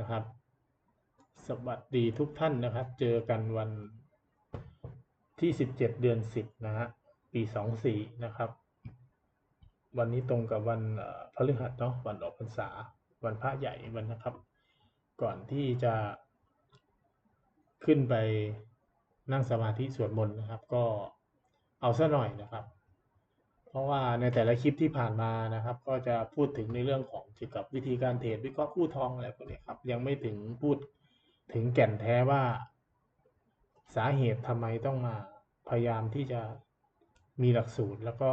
นะครับ สวัสดีทุกท่านนะครับ เจอกันวันที่17เจ็ดเดือน10นะฮะปี24นะครับ วันนี้ตรงกับวันพฤหัสเนาะวันออกพรรษา วันพระใหญ่วันนะครับ ก่อนที่จะขึ้นไปนั่งสมาธิสวดมนต์นะครับ ก็เอาซะหน่อยนะครับ เพราะว่าในแต่ละคลิปที่ผ่านมานะครับ ก็จะพูดถึงในเรื่องของเกี่ยวกับวิธีการเทรดวิเคราะห์คู่ทองอะไรพวกนี้ครับ ยังไม่ถึงพูดถึงแก่นแท้ว่า สาเหตุทำไมต้องมาพยายามที่จะมีหลักสูตร แล้วก็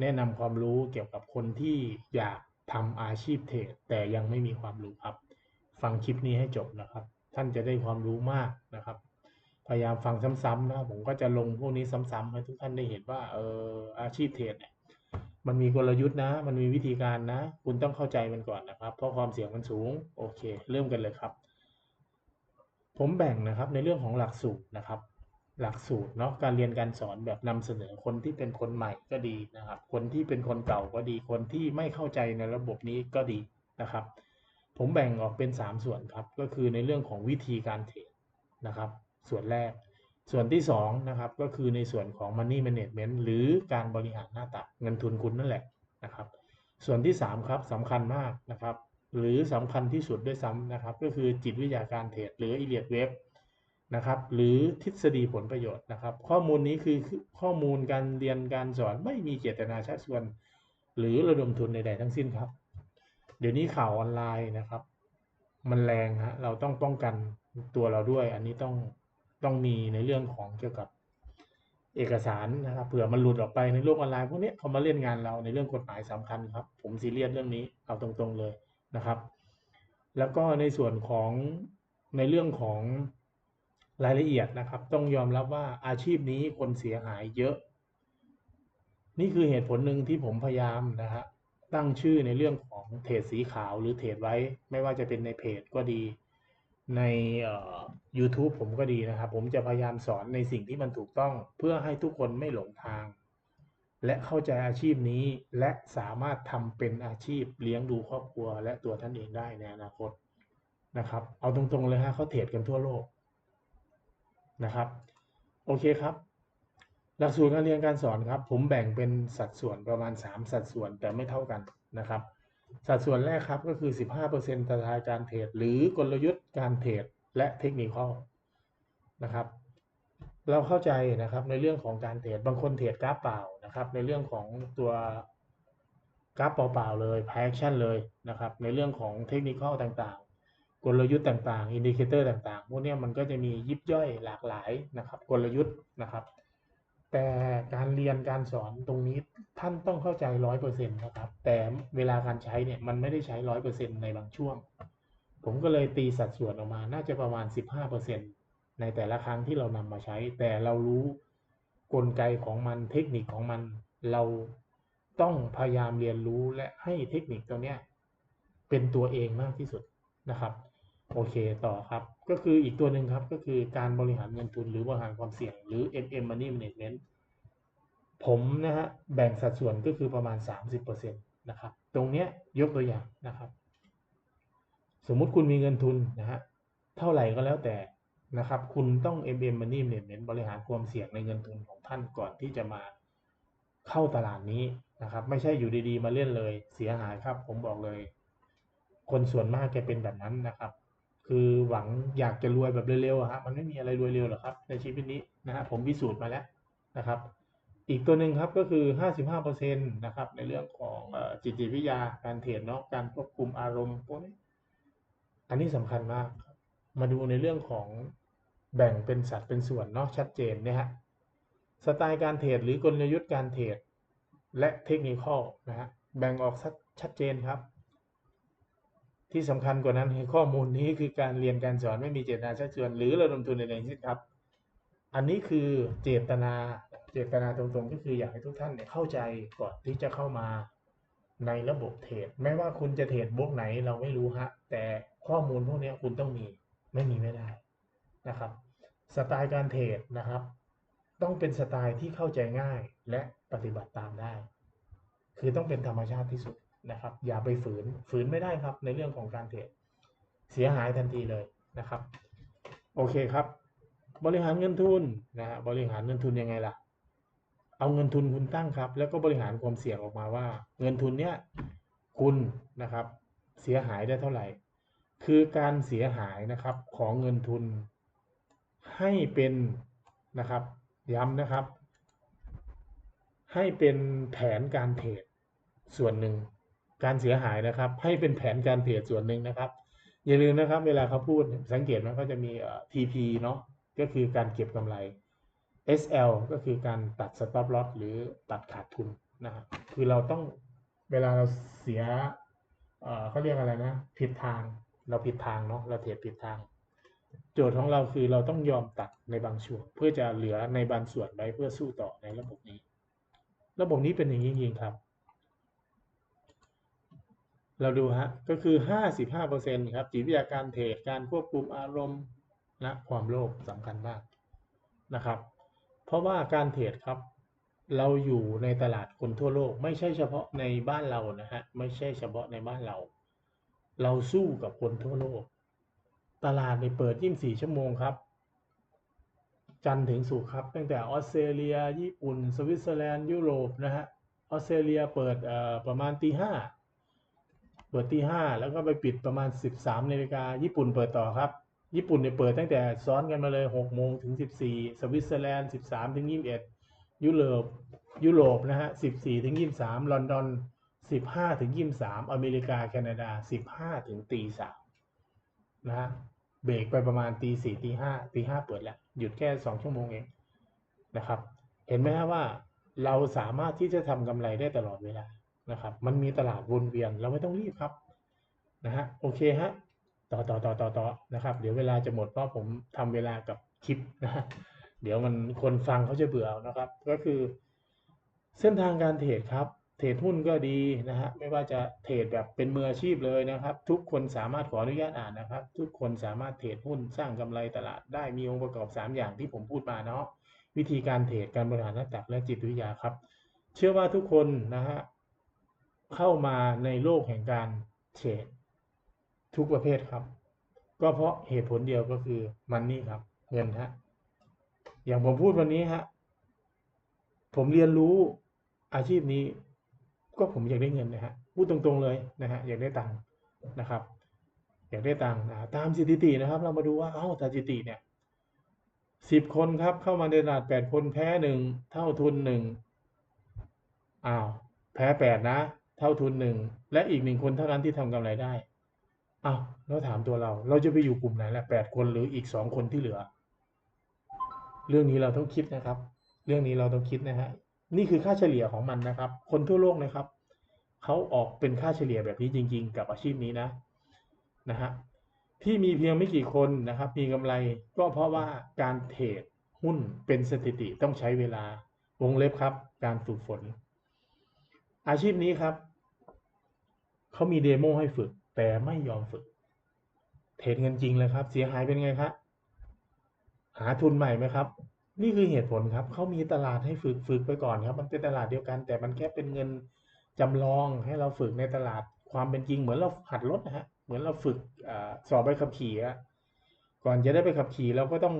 แนะนำความรู้เกี่ยวกับคนที่อยากทำอาชีพเทรดแต่ยังไม่มีความรู้ครับ ฟังคลิปนี้ให้จบนะครับ ท่านจะได้ความรู้มากนะครับ พยายามฟังซ้ำๆนะผมก็จะลงพวกนี้ซ้ำๆให้ทุกท่านได้เห็นว่าเอออาชีพเทรดเนี่ยมันมีกลยุทธ์นะ มันมีวิธีการนะ คุณต้องเข้าใจมันก่อนนะครับ เพราะความเสี่ยงมันสูง โอเค เริ่มกันเลยครับ ผมแบ่งนะครับในเรื่องของหลักสูตรนะครับ หลักสูตรเนาะ การเรียนการสอนแบบนำเสนอคนที่เป็นคนใหม่ก็ดีนะครับ คนที่เป็นคนเก่าก็ดี คนที่ไม่เข้าใจในระบบนี้ก็ดีนะครับ ผมแบ่งออกเป็น 3 ส่วนครับ ก็คือในเรื่องของวิธีการเทรดนะครับ ส่วนแรก ส่วนที่2นะครับก็คือในส่วนของ Money Management หรือการบริหารหน้าตักเงินทุนคุณนั่นแหละนะครับ ส่วนที่3ครับสำคัญมากนะครับ หรือสำคัญที่สุดด้วยซ้ำนะครับ ก็คือจิตวิทยาการเทรดหรือ e l i o t Web นะครับหรือทฤษฎีผลประโยชน์นะครับ ข้อมูลนี้คือข้อมูลการเรียนการสอนไม่มีเจตนาชักชวน หรือระดมทุนใดๆทั้งสิ้นครับ เดี๋ยวนี้ข่าวออนไลน์นะครับ มันแรงฮะเราต้องป้องกันตัวเราด้วย อันนี้ต้อง ต้องมีในเรื่องของเกี่ยวกับเอกสารนะครับเผื่อมันหลุดออกไปในโลกออนไลน์พวกนี้เขามาเล่นงานเราในเรื่องกฎหมายสำคัญครับ ผมซีเรียสเรื่องนี้เอาตรงๆเลยนะครับ แล้วก็ในส่วนของในเรื่องของรายละเอียดนะครับ ต้องยอมรับว่าอาชีพนี้คนเสียหายเยอะ นี่คือเหตุผลหนึ่งที่ผมพยายามนะฮะตั้งชื่อในเรื่องของเทรดสีขาวหรือเทรดไว้ ไม่ว่าจะเป็นในเพจก็ดี ใน YouTube ผมก็ดีนะครับ ผมจะพยายามสอนในสิ่งที่มันถูกต้อง เพื่อให้ทุกคนไม่หลงทาง และเข้าใจอาชีพนี้และสามารถทำเป็นอาชีพเลี้ยงดูครอบครัว และตัวท่านเองได้ในอนาคตนะครับ เอาตรงๆเลยฮะเขาเทรดกันทั่วโลกนะครับ โอเคครับ หลักสูตรการเรียนการสอนครับ ผมแบ่งเป็นสัดส่วนประมาณ 3 สัดส่วนแต่ไม่เท่ากันนะครับ สัดส่วนแรกครับก็คือ 15%ตรายการเทรดหรือกลยุทธ์การเทรดและเทคนิคนะครับ เราเข้าใจนะครับในเรื่องของการเทรดบางคนเทรดกราฟเปล่านะครับ ในเรื่องของตัวกราฟเปล่าๆเลยแพคชั่นเลยนะครับ ในเรื่องของเทคนิคต่างๆ กลยุทธ์ต่างๆ อินดิเคเตอร์ต่างๆ พวกนี้มันก็จะมียิบย่อยหลากหลายนะครับ กลยุทธ์นะครับ แต่การเรียนการสอนตรงนี้ท่านต้องเข้าใจร้อยเปอร์เซ็นต์นะครับ แต่เวลาการใช้เนี่ยมันไม่ได้ใช้ร้อยเปอร์เซ็นต์ในบางช่วง ผมก็เลยตีสัดส่วนออกมาน่าจะประมาณสิบห้าเปอร์เซ็นต์ในแต่ละครั้งที่เรานำมาใช้ แต่เรารู้กลไกของมันเทคนิคของมัน เราต้องพยายามเรียนรู้และให้เทคนิคตัวเนี้ยเป็นตัวเองมากที่สุดนะครับ โอเคต่อครับ ก็คืออีกตัวหนึ่งครับ ก็คือการบริหารเงินทุนหรือบริหารความเสี่ยงหรือ MM Money Management ผมนะฮะแบ่งสัดส่วนก็คือประมาณ 30%นะครับ ตรงเนี้ยยกตัวอย่างนะครับ สมมุติคุณมีเงินทุนนะฮะเท่าไหร่ก็แล้วแต่นะครับ คุณต้อง MM Money Management บริหารความเสี่ยงในเงินทุนของท่านก่อนที่จะมาเข้าตลาดนี้นะครับ ไม่ใช่อยู่ดีๆ มาเล่นเลยเสียหายครับ ผมบอกเลย คนส่วนมากจะเป็นแบบนั้นนะครับ คือหวังอยากจะรวยแบบเร็วๆอะฮะมันไม่มีอะไรรวยเร็วหรอกครับ ในชีวิตนี้นะฮะผมพิสูจน์มาแล้วนะครับ อีกตัวหนึ่งครับก็คือ 55%นะครับในเรื่องของจิตวิทยาการเทรดเนาะการควบคุมอารมณ์พวกนี้อันนี้สำคัญมาก มาดูในเรื่องของแบ่งเป็นสัดเป็นส่วนเนาะชัดเจนเนี่ยฮะสไตล์การเทรดหรือกลยุทธ์การเทรดและเทคนิคนะฮะแบ่งออกชัดเจนครับ ที่สำคัญกว่านั้นคือข้อมูลนี้คือการเรียนการสอนไม่มีเจตนาชักชวน หรือระดมทุนใดๆทั้งสิ้ครับ อันนี้คือเจตนาเจตนาตรงๆ ก็คืออยากให้ทุกท่านเนี่ยเข้าใจก่อนที่จะเข้ามาในระบบเทรดไม่ว่าคุณจะเทรดบล็อกไหนเราไม่รู้ฮะแต่ข้อมูลพวกนี้คุณต้องมีไม่มีไม่ได้นะครับ สไตล์การเทรดนะครับ ต้องเป็นสไตล์ที่เข้าใจง่ายและปฏิบัติตามได้ คือต้องเป็นธรรมชาติที่สุด นะครับ อย่าไปฝืนฝืนไม่ได้ครับ ในเรื่องของการเทรดเสียหายทันทีเลยนะครับ โอเคครับ บริหารเงินทุนนะฮะบริหารเงินทุนยังไงล่ะ เอาเงินทุนคุณตั้งครับ แล้วก็บริหารความเสี่ยงออกมาว่า เงินทุนเนี้ยคุณนะครับ เสียหายได้เท่าไหร่ คือการเสียหายนะครับของเงินทุน ให้เป็นนะครับ ย้ำนะครับ ให้เป็นแผนการเทรดส่วนหนึ่ง การเสียหายนะครับ ให้เป็นแผนการเทรดส่วนหนึ่งนะครับ อย่าลืมนะครับ เวลาเขาพูดสังเกตว่าเขาจะมี TP เนาะก็คือการเก็บกำไร SL ก็คือการตัด stop loss หรือตัดขาดทุนนะครับคือเราต้องเวลาเราเสียเขาเรียกอะไรนะผิดทางเราผิดทางเนาะเราเทรดผิดทาง โจทย์ของเราคือเราต้องยอมตัดในบางช่วงเพื่อจะเหลือในบางส่วนไว้เพื่อสู้ต่อในระบบนี้ ระบบนี้เป็นอย่างนี้จริงครับ เราดูฮะก็คือ 55%ครับจิตวิทยาการเทรดการควบคุมอารมณ์และความโลภสำคัญมากนะครับ เพราะว่าการเทรดครับ เราอยู่ในตลาดคนทั่วโลก ไม่ใช่เฉพาะในบ้านเรานะฮะไม่ใช่เฉพาะในบ้านเรา เราสู้กับคนทั่วโลก ตลาดในเปิด 24 ชั่วโมงครับ จันทร์ถึงศุกร์ครับ ตั้งแต่ออสเตรเลีย ญี่ปุ่น สวิตเซอร์แลนด์ยุโรปนะฮะออสเตรเลียเปิดประมาณตีห้า เปิดตีห้าแล้วก็ไปปิดประมาณ13นาฬิกาญี่ปุ่นเปิดต่อครับ ญี่ปุ่นเนี่ยเปิดตั้งแต่ซ้อนกันมาเลย6โมงถึง14สวิตเซอร์แลนด์13ถึง21ยุโรปยุโรปนะฮะ14ถึง23ลอนดอน15ถึง23อเมริกาแคนาดา15ถึงตีสามนะฮะเบรกไปประมาณตีสี่ตีห้าตีห้าเปิดแล้ว หยุดแค่สองชั่วโมงเองนะครับ เห็นไหมฮะว่าเราสามารถที่จะทำกำไรได้ตลอดเวลา นะครับ มันมีตลาดวนเวียนเราไม่ต้องรีบครับนะฮะโอเคฮะต่อต่อต่อต่อต่อนะครับ เดี๋ยวเวลาจะหมดเพราะผมทำเวลากับคลิปนะฮะเดี๋ยวมันคนฟังเขาจะเบื่อนะครับ ก็คือ เส้นทางการเทรดครับ เทรดหุ้นก็ดีนะฮะไม่ว่าจะเทรดแบบเป็นมืออาชีพเลยนะครับ ทุกคนสามารถขออนุญาตอ่านนะครับ ทุกคนสามารถเทรดหุ้นสร้างกำไรตลาดได้มีองค์ประกอบ 3 อย่างที่ผมพูดมาเนาะวิธีการเทรดการบริหารน้าจักรและจิตวิทยาครับ เชื่อว่าทุกคนนะฮะ เข้ามาในโลกแห่งการเทรดทุกประเภทครับ ก็เพราะเหตุผลเดียวก็คือมันนี่ครับ เงินฮะอย่างผมพูดวันนี้ฮะผมเรียนรู้อาชีพนี้ ก็ผมอยากได้เงินนะฮะพูดตรงๆเลยนะฮะอยากได้ตังค์นะครับ อยากได้ตังค์นะตามสถิตินะครับ เรามาดูว่าเอ้าสถิติเนี่ยสิบคนครับ เข้ามาในตลาดแปดคนแพ้หนึ่งเท่าทุนหนึ่งอ้าวแพ้แปดนะ เท่าทุนหนึ่งและอีกหนึ่งคนเท่านั้นที่ทำกำไรได้อ้าวแล้วถามตัวเรา เราจะไปอยู่กลุ่มไหนล่ะแปดคนหรืออีกสองคนที่เหลือ เรื่องนี้เราต้องคิดนะครับ เรื่องนี้เราต้องคิดนะฮะนี่คือค่าเฉลี่ยของมันนะครับ คนทั่วโลกนะครับเขาออกเป็นค่าเฉลี่ยแบบนี้จริง ๆ กับอาชีพนี้นะนะฮะที่มีเพียงไม่กี่คนนะครับ มีกำไรก็เพราะว่าการเทรดหุ้นเป็นสถิติต้องใช้เวลาวงเล็บครับ การฝึกฝน อาชีพนี้ครับ เขามีเดโมให้ฝึก แต่ไม่ยอมฝึก เทรดเงินจริงเลยครับ เสียหายเป็นไงครับหาทุนใหม่ไหมครับ นี่คือเหตุผลครับเขามีตลาดให้ฝึกฝึกไปก่อนครับ มันเป็นตลาดเดียวกัน แต่มันแค่เป็นเงินจำลองให้เราฝึกในตลาดความเป็นจริง เหมือนเราหัดรถนะฮะเหมือนเราฝึกอสอบใบขับขี่อะก่อนจะได้ไปขับขี่เราก็ต้อง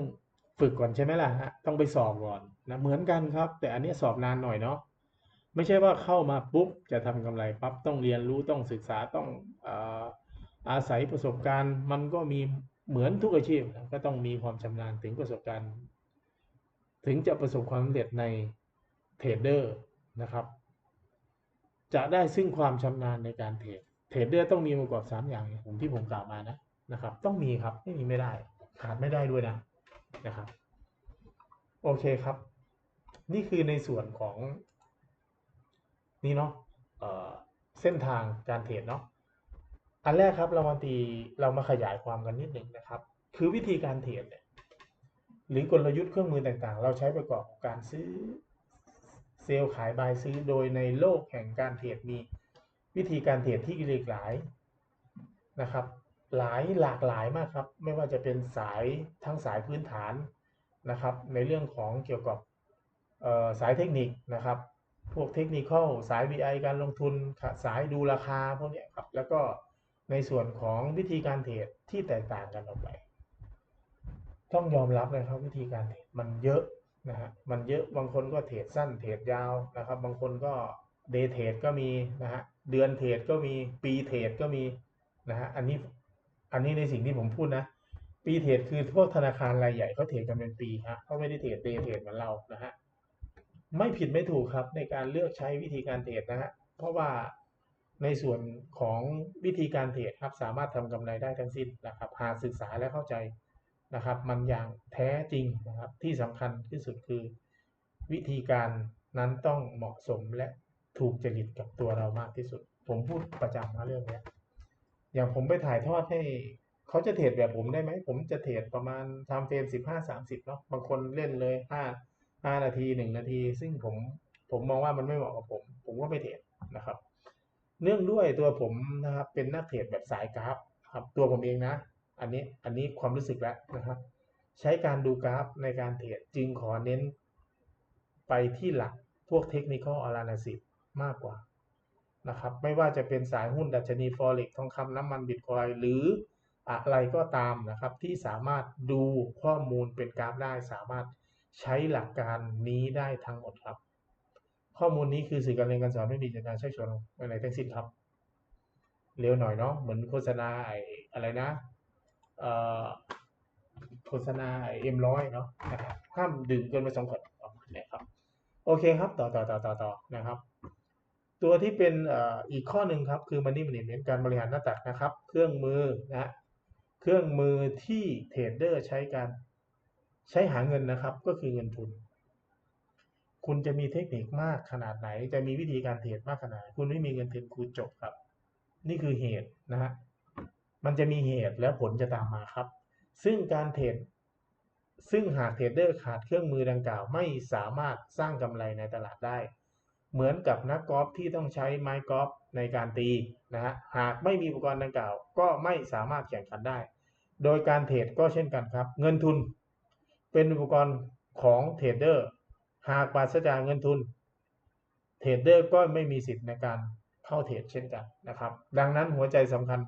ฝึกก่อนใช่ไหมล่ะฮะต้องไปสอบก่อนนะเหมือนกันครับ แต่อันนี้สอบนานหน่อยเนาะ ไม่ใช่ว่าเข้ามาปุ๊บจะทำกำไรปั๊บต้องเรียนรู้ต้องศึกษาต้องอาอาศัยประสบการณ์มันก็มีเหมือนทุกอาชีพนะก็ต้องมีความชำนาญถึงประสบการณ์ ถึงจะประสบความสำเร็จในเทรดเดอร์นะครับ จะได้ซึ่งความชำนาญในการเทรดเทรดเดอร์ต้องมีองค์ประกอบสามอย่างอย่างผมที่ผมกล่าวมานะนะครับ ต้องมีครับไม่มีไม่ได้ขาดไม่ได้ด้วยนะนะครับ โอเคครับ นี่คือในส่วนของ นี่เนาะเส้นทางการเทรดเนาะอันแรกครับเรามาตีเรามาขยายความกันนิดหนึ่งนะครับ คือวิธีการเทรดเนี่ยหรือกลยุทธ์เครื่องมือต่างๆ เราใช้ประกอบการซื้อเซลล์ขายบายซื้อโดยในโลกแห่งการเทรดมี วิธีการเทรดที่หลากหลายนะครับ หลายหลากหลายมากครับ ไม่ว่าจะเป็นสายทั้งสายพื้นฐานนะครับ ในเรื่องของเกี่ยวกับสายเทคนิคนะครับ พวกเทคนิคอลสาย VI การลงทุนสายดูราคาพวกนี้ครับ แล้วก็ในส่วนของวิธีการเทรดที่แตกต่างกันออกไปต้องยอมรับเลยครับวิธีการเทรดมันเยอะนะฮะมันเยอะบางคนก็เทรดสั้นเทรดยาวนะครับ บางคนก็เดย์เทรดก็มีนะฮะเดือนเทรดก็มีปีเทรดก็มีนะฮะอันนี้อันนี้ในสิ่งที่ผมพูดนะ ปีเทรดคือพวกธนาคารรายใหญ่เขาเทรดกันเป็นปีฮะเขาไม่ได้เทรดเดย์เทรดเหมือนเรานะฮะ ไม่ผิดไม่ถูกครับในการเลือกใช้วิธีการเทรดนะฮะเพราะว่าในส่วนของวิธีการเทรดครับสามารถทำกำไรได้ทั้งสิ้นนะครับหากศึกษาและเข้าใจนะครับ มันอย่างแท้จริงนะครับที่สำคัญที่สุดคือ วิธีการนั้นต้องเหมาะสมและถูกจริตกับตัวเรามากที่สุด ผมพูดประจำนะเรื่องนี้อย่างผมไปถ่ายทอดให้เขาจะเทรดแบบผมได้ไหม ผมจะเทรดประมาณทำเฟรมสิบห้าสามสิบเนาะบางคนเล่นเลยห้า ห้านาทีหนึ่งนาที ซึ่งผมผมมองว่ามันไม่เหมาะกับผม ผมก็ไม่เทรดนะครับ เนื่องด้วยตัวผมนะครับเป็นนักเทรดแบบสายกราฟครับตัวผมเองนะ อันนี้อันนี้ความรู้สึกแล้วนะครับ ใช้การดูกราฟในการเทรดจึงขอเน้นไปที่หลักพวกเทคนิคอลอ a า y ิ s มากกว่านะครับ ไม่ว่าจะเป็นสายหุ้นดัชนีฟอเร็กทองคำน้ำมันบิตคอยหรืออะไรก็ตามนะครับ ที่สามารถดูข้อมูลเป็นกราฟได้สามารถ ใช้หลักการนี้ได้ทั้งหมดครับ ข้อมูลนี้คือสื่อการเรียนการสอนไม่มีเจตนาใช้ชวนอะไรทั้งสิ้นครับ เร็วหน่อยเนาะเหมือนโฆษณาไอ้อะไรนะเอ่อโฆษณาเอ็มร้อยเนาะนะครับห้ามดื่มเกินไปสองขวดประมาณนี้ครับ โอเคครับ ต่อต่อต่อต่อต่อนะครับ ตัวที่เป็นอีกข้อหนึ่งครับ คือ Money Management การบริหารหน้าตักนะครับ เครื่องมือนะฮะเครื่องมือที่เทรดเดอร์ใช้การ ใช้หาเงินนะครับก็คือเงินทุน คุณจะมีเทคนิคมากขนาดไหน จะมีวิธีการเทรดมากขนาดไหนคุณไม่มีเงินทุนคุณจบครับ นี่คือเหตุนะฮะมันจะมีเหตุและผลจะตามมาครับ ซึ่งการเทรดซึ่งหากเทรดเดอร์ขาดเครื่องมือดังกล่าว ไม่สามารถสร้างกำไรในตลาดได้ เหมือนกับนักกอล์ฟที่ต้องใช้ไม้กอล์ฟในการตีนะฮะหากไม่มีอุปกรณ์ดังกล่าว ก็ไม่สามารถแข่งขันได้ โดยการเทรดก็เช่นกันครับ เงินทุน เป็นอุปกรณ์ของเทรดเดอร์หากปราศจากเงินทุนเทรดเดอร์ก็ไม่มีสิทธิ์ในการเข้าเทรดเช่นกันนะครับ ดังนั้นหัวใจสำคัญ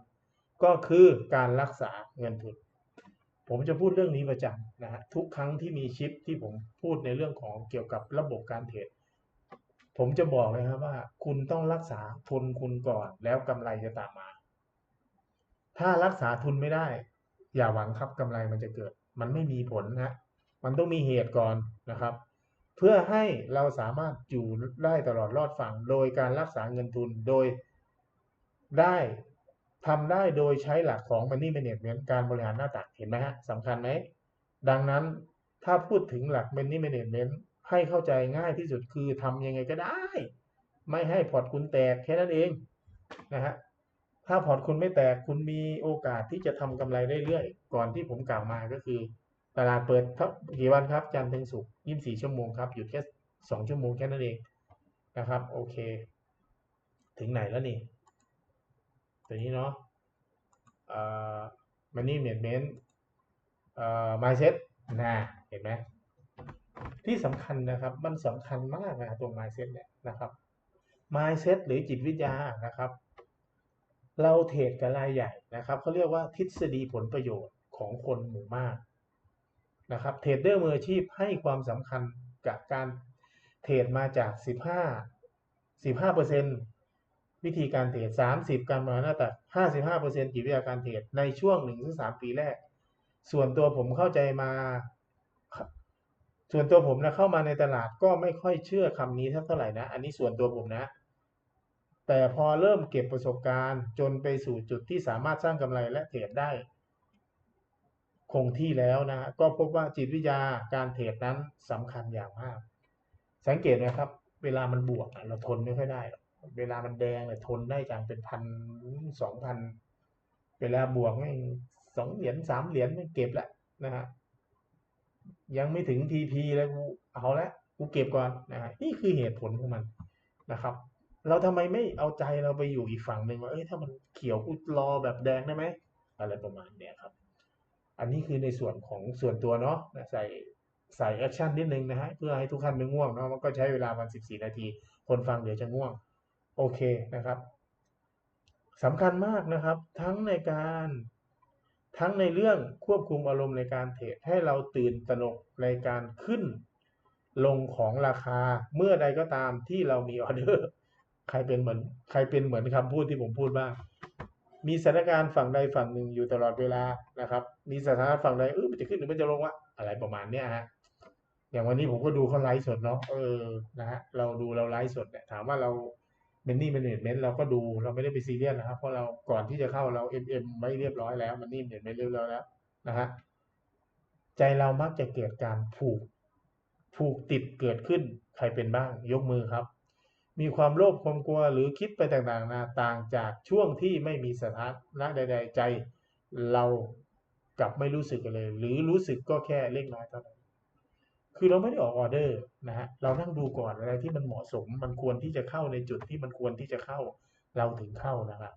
ก็คือการรักษาเงินทุน ผมจะพูดเรื่องนี้ประจำนะฮะทุกครั้งที่มีชิปที่ผมพูดในเรื่องของเกี่ยวกับระบบการเทรดผมจะบอกเลยครับว่า คุณต้องรักษาทุนคุณก่อน แล้วกำไรจะตามมา ถ้ารักษาทุนไม่ได้ อย่าหวังครับกำไรมันจะเกิด มันไม่มีผลนะ มันต้องมีเหตุก่อนนะครับ เพื่อให้เราสามารถอยู่ได้ตลอดรอดฝั่งโดยการรักษาเงินทุนโดยได้ทำได้โดยใช้หลักของ Money Management การบริหารหน้าตักเห็นไหมฮะสำคัญไหมดังนั้นถ้าพูดถึงหลัก Money Management ให้เข้าใจง่ายที่สุดคือทำยังไงก็ได้ ไม่ให้พอร์ตคุณแตกแค่นั้นเองนะฮะถ้าพอร์ตคุณไม่แตกคุณมีโอกาสที่จะทำกำไรได้เรื่อยก่อนที่ผมกล่าวมาก็คือ ตลาดเปิดกี่วันครับ จันทร์ถึงศุกร์24ชั่วโมงครับ หยุดแค่2ชั่วโมงแค่นั้นเองนะครับ โอเค ถึงไหนแล้วนี่ ตัวนี้เนาะเอ่อ money management เอ่อ mindset นะเห็นไหมที่สำคัญนะครับ มันสำคัญมากนะตัว mindset เนี่ยนะครับ mindset หรือจิตวิทยานะครับ เราเทรดกับรายใหญ่นะครับเขาเรียกว่าทฤษฎีผลประโยชน์ของคนหมู่มาก นะครับเทรดเดอร์มืออาชีพให้ความสำคัญกับการเทรดมาจาก 15 15เปอร์เซนต์วิธีการเทรด 30 การบริหารหน้าตัก55เปอร์เซนต์จิตวิทยาการเทรดในช่วง 1-3 ปีแรก ส่วนตัวผมเข้าใจมา ส่วนตัวผมนะเข้ามาในตลาดก็ไม่ค่อยเชื่อคำนี้เท่าไหร่นะ อันนี้ส่วนตัวผมนะ แต่พอเริ่มเก็บประสบการณ์จนไปสู่จุดที่สามารถสร้างกำไรและเทรดได้ คงที่แล้วนะก็พบว่าจิตวิทยาการเทรดนั้นสำคัญอย่างมาก สังเกตนะครับ เวลามันบวกเราทนไม่ค่อยได้เวลามันแดงเนี่ยทนได้จังเป็นพันสองพันเวลาบวกไม่สองเหรียญสามเหรียญไม่เก็บแหละนะฮะยังไม่ถึงทีพีแล้วกูเอาละกูเก็บก่อนนะฮะนี่คือเหตุผลของมันนะครับ เราทำไมไม่เอาใจเราไปอยู่อีกฝั่งหนึ่งว่าเอ้ยถ้ามันเขียวกูรอแบบแดงได้ไหมอะไรประมาณเนี้ยครับ อันนี้คือในส่วนของส่วนตัวเนาะใส่ใส่แอคชั่นนิดนึงนะฮะเพื่อให้ทุกท่านไม่ง่วงเนาะมันก็ใช้เวลาวันสิบสี่นาที คนฟังเดี๋ยวจะง่วง โอเคนะครับสำคัญมากนะครับ ทั้งในการทั้งในเรื่องควบคุมอารมณ์ในการเทรดให้เราตื่นตระหนกในการขึ้น ลงของราคาเมื่อใดก็ตามที่เรามีออเดอร์ ใครเป็นเหมือน ใครเป็นเหมือนคำพูดที่ผมพูดบ้าง มีสถานการณ์ฝั่งใดฝั่งหนึ่งอยู่ตลอดเวลานะครับ มีสถานการณ์ฝั่งใดเออมันจะขึ้นหรือมันจะลงวะอะไรประมาณเนี้ยฮะอย่างวันนี้ผมก็ดูเขาไลฟ์สดเนาะเออนะฮะเราดูเราไลฟ์สดเนี่ยถามว่าเราเมนนี่เมนเมนเราก็ดูเราไม่ได้ไปซีเรียสนะครับ เพราะเราก่อนที่จะเข้าเราเอ็มเอ็มไว้เรียบร้อยแล้วมันนี่เมนเมนเรียบร้อยแล้วนะฮะใจเรามักจะเกิดการผูกผูกติดเกิดขึ้นใครเป็นบ้างยกมือครับ มีความโลภความกลัวหรือคิดไปต่างๆนาต่างจากช่วงที่ไม่มีสถานะใด ๆ ใจ เรากลับไม่รู้สึกเลย หรือรู้สึกก็แค่เล็กน้อยเท่านั้นคือเราไม่ได้ออกออเดอร์นะฮะเรานั่งดูก่อนอะไรที่มันเหมาะสม มันควรที่จะเข้าในจุดที่มันควรที่จะเข้า เราถึงเข้านะครับ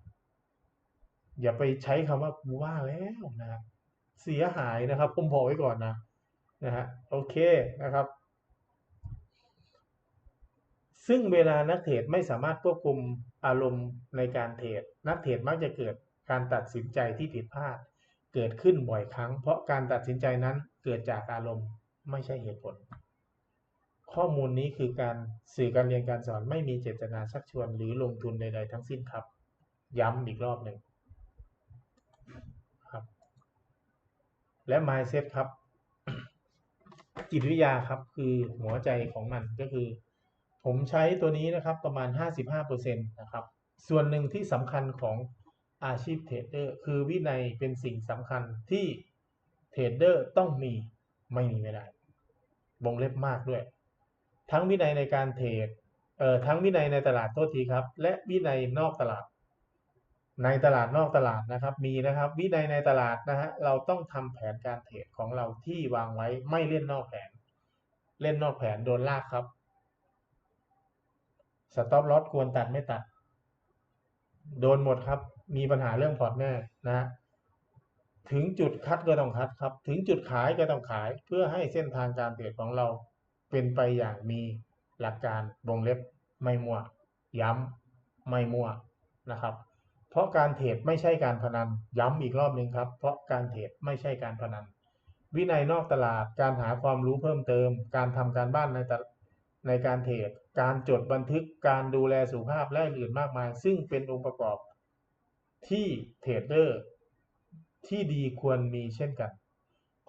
อย่าไปใช้คำว่ากูว่าแล้วนะฮะเสียหายนะครับผมบอกไว้ก่อนนะนะฮะโอเคนะครับ ซึ่งเวลานักเทรดไม่สามารถควบคุมอารมณ์ในการเทรดนักเทรดมักจะเกิดการตัดสินใจที่ผิดพลาด เกิดขึ้นบ่อยครั้ง เพราะการตัดสินใจนั้นเกิดจากอารมณ์ไม่ใช่เหตุผล ข้อมูลนี้คือการสื่อการเรียนการสอนไม่มีเจตนาชักชวนหรือลงทุนใด ๆ ทั้งสิ้นครับ ย้ำอีกรอบหนึ่งครับ และ mindset ครับ จิตวิทยาครับคือหัวใจของมันก็คือ ผมใช้ตัวนี้นะครับประมาณ 55%นะครับ ส่วนหนึ่งที่สำคัญของอาชีพเทรดเดอร์คือวินัยเป็นสิ่งสำคัญที่เทรดเดอร์ต้องมีไม่มีไม่ได้วงเล็บมากด้วย ทั้งวินัยในการเทรดเอ่อทั้งวินัยในตลาดโทษทีครับ และวินัยนอกตลาด ในตลาดนอกตลาดนะครับ มีนะครับ วินัยในตลาดนะฮะเราต้องทำแผนการเทรดของเราที่วางไว้ไม่เล่นนอกแผน เล่นนอกแผนโดนลากครับ สต็อปลอสควรตัดไม่ตัด โดนหมดครับ มีปัญหาเรื่องพอร์ตแน่นะ ถึงจุดคัดก็ต้องคัดครับ ถึงจุดขายก็ต้องขาย เพื่อให้เส้นทางการเทรดของเราเป็นไปอย่างมีหลักการวงเล็บไม่มั่ว ย้ำไม่มั่วนะครับ เพราะการเทรดไม่ใช่การพนัน ย้ำอีกรอบหนึ่งครับ เพราะการเทรดไม่ใช่การพนัน วินัยนอกตลาดการหาความรู้เพิ่มเติม การทำการบ้านในตในการเทรด การจดบันทึกการดูแลสุขภาพและอื่นมากมาย ซึ่งเป็นองค์ประกอบที่เทรดเดอร์ที่ดีควรมีเช่นกัน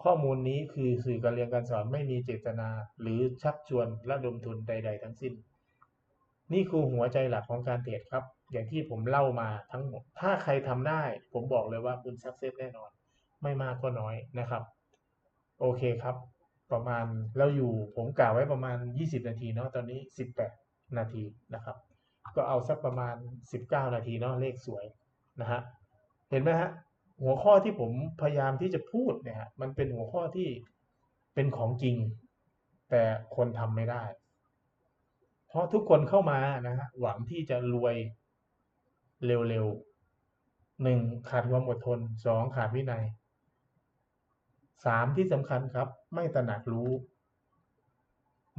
ข้อมูลนี้คือสื่อการเรียนการสอนไม่มีเจตนา หรือชักชวนระดมทุนใด ๆ ทั้งสิ้น นี่คือหัวใจหลักของการเทรดครับ อย่างที่ผมเล่ามาทั้งหมด ถ้าใครทำได้ ผมบอกเลยว่าคุณสักเซสแน่นอน ไม่มากก็น้อยนะครับ โอเคครับ ประมาณเราอยู่ผมกล่าวไว้ประมาณ 20 นาทีเนาะตอนนี้ 18 นาทีนะครับ ก็เอาสักประมาณ 19 นาทีเนาะเลขสวยนะฮะเห็นไหมฮะหัวข้อที่ผมพยายามที่จะพูดเนี่ยฮะมันเป็นหัวข้อที่เป็นของจริง แต่คนทำไม่ได้ เพราะทุกคนเข้ามานะฮะหวังที่จะรวยเร็วๆหนึ่งขาดความอดทนสองขาดวินัย สามที่สำคัญครับ ไม่ตระหนักรู้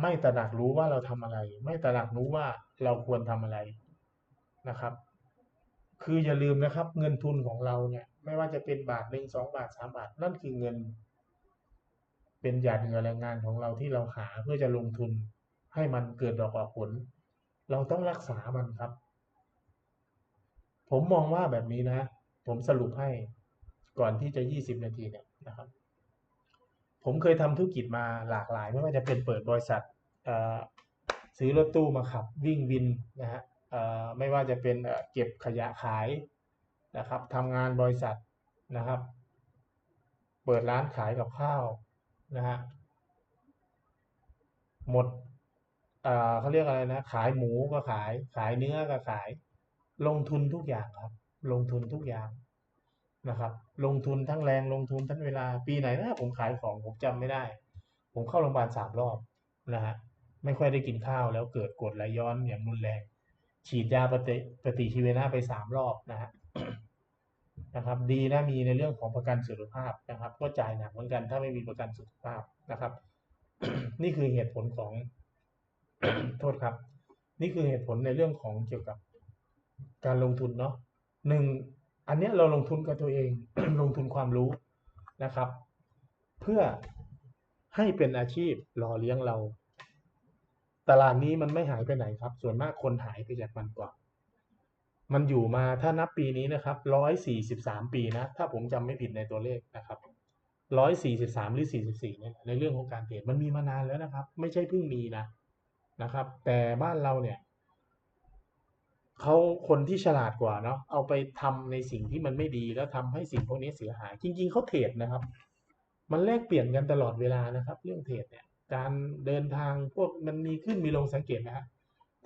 ไม่ตระหนักรู้ว่าเราทำอะไร ไม่ตระหนักรู้ว่าเราควรทำอะไรนะครับ คืออย่าลืมนะครับ เงินทุนของเราเนี่ย ไม่ว่าจะเป็นบาทหนึ่งสองบาทสามบาท นั่นคือเงิน เป็นหยาดเหงื่อแรงงานของเราที่เราหาเพื่อจะลงทุนให้มันเกิดดอกออกผล เราต้องรักษามันครับ ผมมองว่าแบบนี้นะ ผมสรุปให้ก่อนที่จะยี่สิบนาทีเนี่ยนะครับ ผมเคยทำธุรกิจมาหลากหลาย ไม่ว่าจะเป็นเปิดบริษัทซื้อรถตู้มาขับ วิ่งวินนะฮะไม่ว่าจะเป็นเก็บขยะขายนะครับทำงานบริษัทนะครับ เปิดร้านขายกับข้าวนะฮะหมดเขาเรียกอะไรนะ ขายหมูก็ขาย ขายเนื้อก็ขาย ลงทุนทุกอย่างครับ ลงทุนทุกอย่าง นะครับ ลงทุนทั้งแรงลงทุนทั้งเวลาปีไหนนะผมขายของผมจำไม่ได้ ผมเข้าโรงพยาบาลสามรอบนะฮะไม่ค่อยได้กินข้าวแล้วเกิดกดไหลย้อนอย่างรุนแรง ฉีดยาปฏิปฏิชีวนะไปสามรอบนะฮะนะครับดีนะมีในเรื่องของประกันสุขภาพนะครับ ก็จ่ายหนักเหมือนกันถ้าไม่มีประกันสุขภาพนะครับ นี่คือเหตุผลของโทษครับ นี่คือเหตุผลในเรื่องของเกี่ยวกับการลงทุนเนาะหนึ่ง อันนี้เราลงทุนกับตัวเอง ลงทุนความรู้นะครับ เพื่อให้เป็นอาชีพหล่อเลี้ยงเรา ตลาดนี้มันไม่หายไปไหนครับ ส่วนมากคนหายไปจากมันกว่ามันอยู่มาถ้านับปีนี้นะครับร้อยสี่สิบสามปีนะ ถ้าผมจำไม่ผิดในตัวเลขนะครับร้อยสี่สิบสามหรือสี่สิบสี่เนี่ยในเรื่องของการเทรดมันมีมานานแล้วนะครับ ไม่ใช่เพิ่งมีนะนะครับ แต่บ้านเราเนี่ย เขาคนที่ฉลาดกว่าเนาะเอาไปทำในสิ่งที่มันไม่ดีแล้วทำให้สิ่งพวกนี้เสียหาย จริง ๆเขาเทรดนะครับ มันแลกเปลี่ยนกันตลอดเวลานะครับ เรื่องเทรดเนี่ย การเดินทางพวกมันมีขึ้นมีลงสังเกตนะฮะ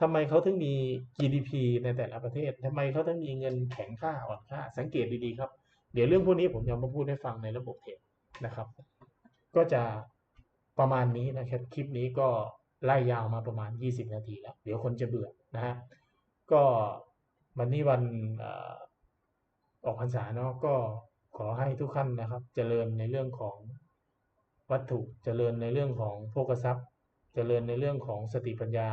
ทำไมเขาถึงมี GDP ในแต่ละประเทศทำไมเขาถึงมีเงินแข็งค่าอ่อนค่า สังเกตดีๆครับ เดี๋ยวเรื่องพวกนี้ผมจะมาพูดให้ฟังในระบบเทรดนะครับ ก็จะประมาณนี้นะครับ คลิปนี้ก็ไล่ยาวมาประมาณ 20 นาทีแล้ว เดี๋ยวคนจะเบื่อนะฮะ ก็วันนี้วันออกพรรษาเนาะก็ขอให้ทุกท่านนะครับ เจริญในเรื่องของวัตถุเจริญในเรื่องของโภคทรัพย์ เจริญในเรื่องของสติปัญญา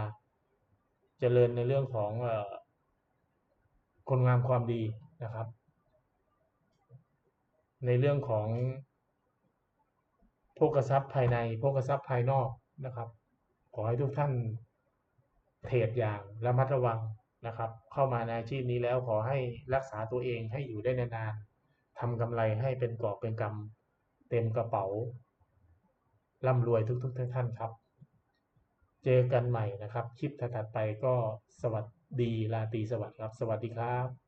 เจริญในเรื่องของคนงามความดีนะครับ ในเรื่องของโภคทรัพย์ภายในโภคทรัพย์ภายนอกนะครับ ขอให้ทุกท่านเทรดอย่างระมัดระวัง นะครับ เข้ามาในอาชีพนี้แล้วขอให้รักษาตัวเองให้อยู่ได้นานๆทำกำไรให้เป็นกอบเป็นกำเต็มกระเป๋าร่ำรวยทุกๆท่านครับ เจอกันใหม่นะครับ คลิปถัดไปก็สวัสดีลาตีสวัสดีครับ สวัสดีครับ